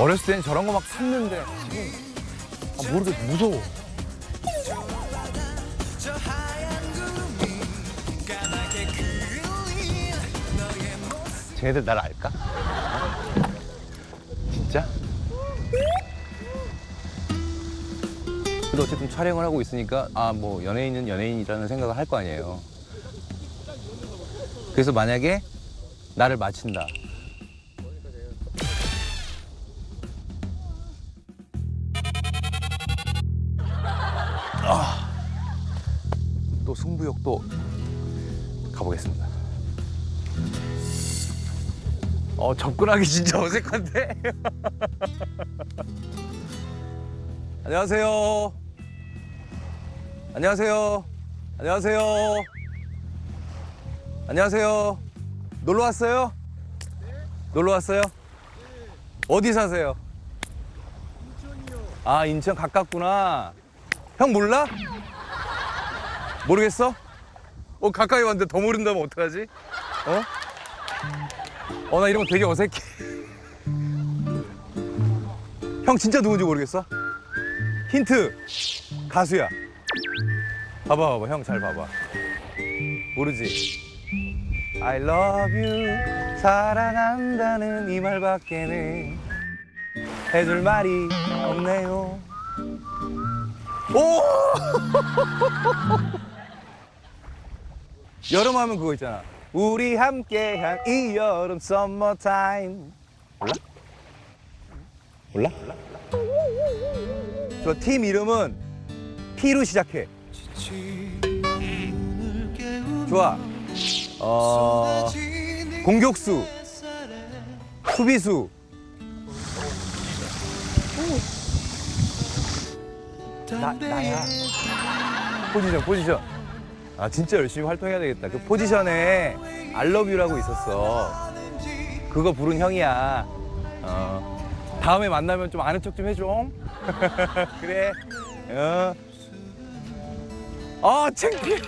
어렸을 땐 저런 거 막 샀는데 지금 아, 모르겠어 무서워. 쟤네들 날 알까? 진짜? 근데 어쨌든 촬영을 하고 있으니까 아 뭐 연예인은 연예인이라는 생각을 할 거 아니에요. 그래서 만약에 나를 마친다. 아, 또 승부욕 또 가보겠습니다. 어 접근하기 진짜 어색한데. 안녕하세요. 안녕하세요. 안녕하세요. 안녕하세요. 놀러 왔어요? 놀러 왔어요? 어디 사세요? 아 인천 가깝구나. 형 몰라? 모르겠어? 어 가까이 왔는데 더 모른다면 어떡하지? 어? 어 나 이런 거 되게 어색해. 형 진짜 누군지 모르겠어? 힌트 가수야. 봐봐 봐봐 형 잘 봐봐. 모르지? I love you 사랑한다는 이 말밖에는 해줄 말이 없네요. 오! 여름 하면 그거 있잖아. 우리 함께한 이 여름 summer time. 몰라? 몰라? 저 팀 이름은 P로 시작해. 좋아. 어, 공격수, 수비수. 나, 나야. 포지션, 포지션. 아, 진짜 열심히 활동해야 되겠다. 그 포지션에 알러뷰라고 있었어. 그거 부른 형이야. 어. 다음에 만나면 좀 아는 척 좀 해줘. 그래. 어. 아, 창피해.